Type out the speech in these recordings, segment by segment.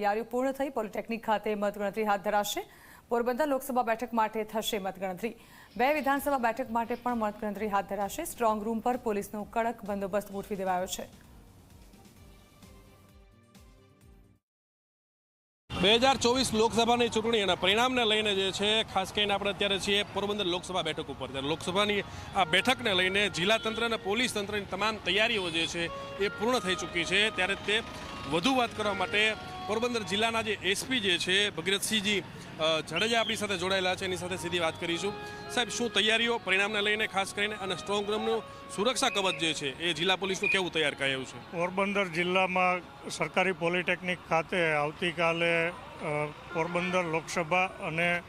તૈયારીઓ પૂર્ણ થઈ, પોલિટેકનિક ખાતે મતગણતરી હાથ ધરાશે. પોરબંદર લોકસભા બેઠક માટે થશે મતગણતરી. બે વિધાનસભા બેઠક માટે પણ મતગણતરી હાથ ધરાશે. સ્ટ્રોંગ રૂમ પર પોલીસનો કડક બંદોબસ્ત ગોઠવી દેવાયો છે. બે હજાર ચોવીસ લોકસભાની ચૂંટણી અને પરિણામને લઈને જે છે, ખાસ કરીને આપણે અત્યારે છીએ પોરબંદર લોકસભા બેઠક ઉપર. ત્યારે લોકસભાની આ બેઠકને લઈને જિલ્લા તંત્ર અને પોલીસ તંત્રની તમામ તૈયારીઓ જે છે, એ પૂર્ણ થઈ ચૂકી છે. ત્યારે તે વધુ વાત કરવા માટે પોરબંદર જિલ્લાના જે એસપી જે છે, ભગીરથસિંહજી જડેજા આપણી સાથે જોડાયેલા છે. એની સાથે સીધી વાત કરીશું. સાહેબ, શું તૈયારીઓ પરિણામને લઈને, ખાસ કરીને, અને સ્ટ્રોંગ રૂમનું સુરક્ષા કવચ જે છે, એ જિલ્લા પોલીસનું કેવું તૈયાર કરાયું છે? પોરબંદર જિલ્લામાં સરકારી પોલિટેકનિક ખાતે આવતીકાલે પોરબંદર લોકસભા અને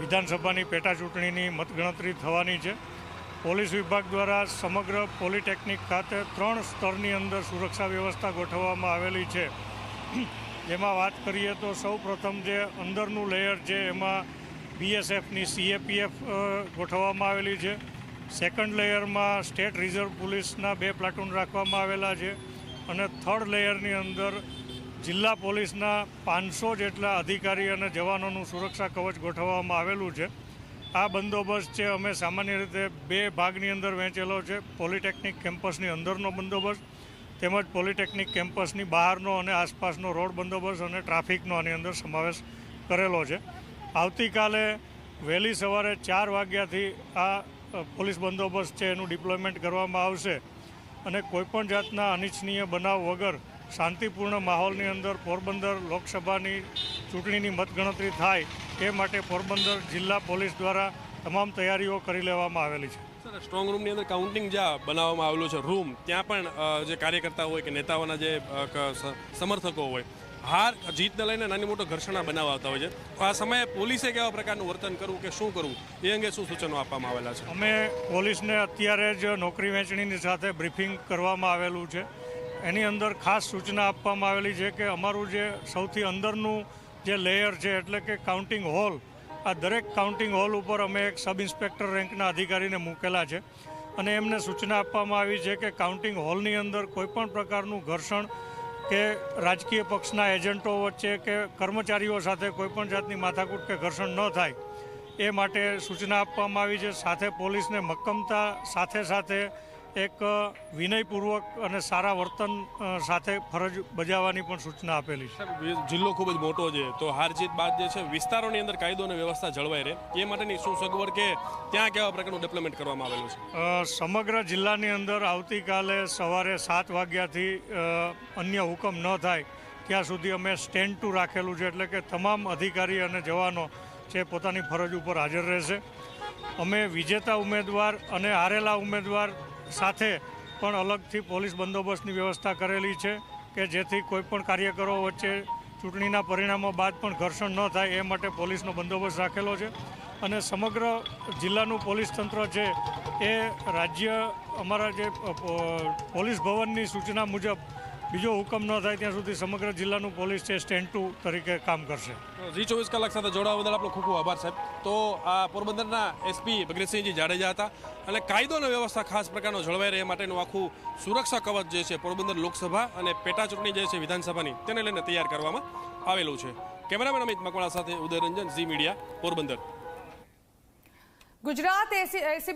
વિધાનસભાની પેટા ચૂંટણીની મતગણતરી થવાની છે. પોલીસ વિભાગ દ્વારા સમગ્ર પોલિટેકનિક ખાતે ત્રણ સ્તરની અંદર સુરક્ષા વ્યવસ્થા ગોઠવવામાં આવેલી છે. જેમાં વાત કરીએ તો સૌ પ્રથમ જે અંદરનું લેયર છે, એમાં બીએસએફની સીએપીએફ ગોઠવવામાં આવેલી છે. સેકન્ડ લેયરમાં સ્ટેટ રિઝર્વ પોલીસના બે પ્લાટૂન રાખવામાં આવેલા છે અને થર્ડ લેયરની અંદર જિલ્લા પોલીસના પાંચસો જેટલા અધિકારી અને જવાનોનું સુરક્ષા કવચ ગોઠવવામાં આવેલું છે. આ બંદોબસ્ત છે, અમે સામાન્ય રીતે બે ભાગની અંદર વહેંચેલો છે. પોલિટેકનિક કેમ્પસની અંદરનો બંદોબસ્ત તેમજ પોલિટેકનિક કેમ્પસની બહારનો અને આસપાસનો રોડ બંદોબસ્ત અને ટ્રાફિકનો આની અંદર સમાવેશ કરેલો છે. આવતીકાલે વહેલી સવારે ચાર વાગ્યાથી આ પોલીસ બંદોબસ્ત છે એનું ડિપ્લોયમેન્ટ કરવામાં આવશે અને કોઈપણ જાતના અનિચ્છનીય બનાવ વગર શાંતિપૂર્ણ માહોલની અંદર પોરબંદર લોકસભાની ચૂંટણીની મતગણતરી થાય એ માટે પોરબંદર જિલ્લા પોલીસ દ્વારા તમામ તૈયારીઓ કરી લેવામાં આવેલી છે. સર રૂમની અંદર કાઉન્ટિંગ જ્યાં બનાવવામાં આવેલું છે રૂમ ત્યાં પણ જે કાર્યકર્તા હોય કે નેતાઓના જે સમર્થકો હોય, હાર જીતને લઈને નાની મોટો ઘર્ષણા બનાવતા હોય છે. આ સમયે પોલીસે કેવા પ્રકારનું વર્તન કરવું કે શું કરવું, એ અંગે શું સૂચનો આપવામાં આવેલા છે? અમે પોલીસને અત્યારે જ નોકરી વહેંચણીની સાથે બ્રિફિંગ કરવામાં આવેલું છે. એની અંદર ખાસ સૂચના આપવામાં આવેલી છે કે અમારું જે સૌથી અંદરનું જે લેયર છે, એટલે કે કાઉન્ટિંગ હોલ આ દરેક કાઉન્ટિંગ હોલ ઉપર અમે એક સબ ઇન્સ્પેક્ટર રેન્કના અધિકારીને મૂકેલા છે અને એમને સૂચના આપવામાં આવી છે કે કાઉન્ટિંગ હોલની અંદર કોઈપણ પ્રકારનું ઘર્ષણ કે રાજકીય પક્ષના એજન્ટો વચ્ચે કે કર્મચારીઓ સાથે કોઈપણ જાતની માથાકૂટ કે ઘર્ષણ ન થાય, એ માટે સૂચના આપવામાં આવી છે. સાથે પોલીસને મક્કમતા સાથે સાથે એક વિનયપૂર્વક અને સારા વર્તન સાથે ફરજ બજાવવાની પણ સૂચના આપેલી છે. જિલ્લો ખૂબ જ મોટો છે તો હારજીત બાદ જે છે વિસ્તારોની અંદર કાયદો અને વ્યવસ્થા જળવાઈ રહે. એ માટેની શું સગવડ કે ત્યાં કેવા પ્રકારનું ડેવલપમેન્ટ કરવામાં આવેલું છે? સમગ્ર જિલ્લાની અંદર આવતીકાલે સવારે સાત વાગ્યાથી અન્ય હુકમ ન થાય ત્યાં સુધી અમે સ્ટેન્ડ ટુ રાખેલું છે એટલે કે તમામ અધિકારી અને જવાનો છે પોતાની ફરજ ઉપર હાજર રહેશે. અમે વિજેતા ઉમેદવાર અને હારેલા ઉમેદવાર સાથે પણ અલગથી પોલીસ બંદોબસ્તની વ્યવસ્થા કરેલી છે કે જેથી કોઈપણ કાર્યકરો વચ્ચે ચૂંટણીના પરિણામો બાદ પણ ઘર્ષણ ન થાય એ માટે પોલીસનો બંદોબસ્ત રાખેલો છે. અને સમગ્ર જિલ્લાનું પોલીસ તંત્ર છે એ રાજ્ય અમારા જે પોલીસ ભવનની સૂચના મુજબ બીજો હુકમ ન થાય ત્યાં સુધી સમગ્ર જિલ્લાનું પોલીસ છે સ્ટેન્ડ ટુ તરીકે કામ કરશે. જી ચોવીસ કલાક સાથે જોડાવા બદલ આપણો ખૂબ ખૂબ આભાર સાહેબ. તો આ પોરબંદરના એસપી ભગીરથસિંહજી જાડેજા હતા અને કાયદો અને વ્યવસ્થા ખાસ પ્રકારનો જળવાઈ રહે માટેનું આખું સુરક્ષા કવચ જે છે પોરબંદર લોકસભા અને પેટા ચૂંટણી જે છે વિધાનસભાની તેને લઈને તૈયાર કરવામાં આવેલું છે. કેમેરામેન અમિત મકવાણા સાથે ઉદયરંજન ઝી મીડિયા પોરબંદર. ગુજરાત એસી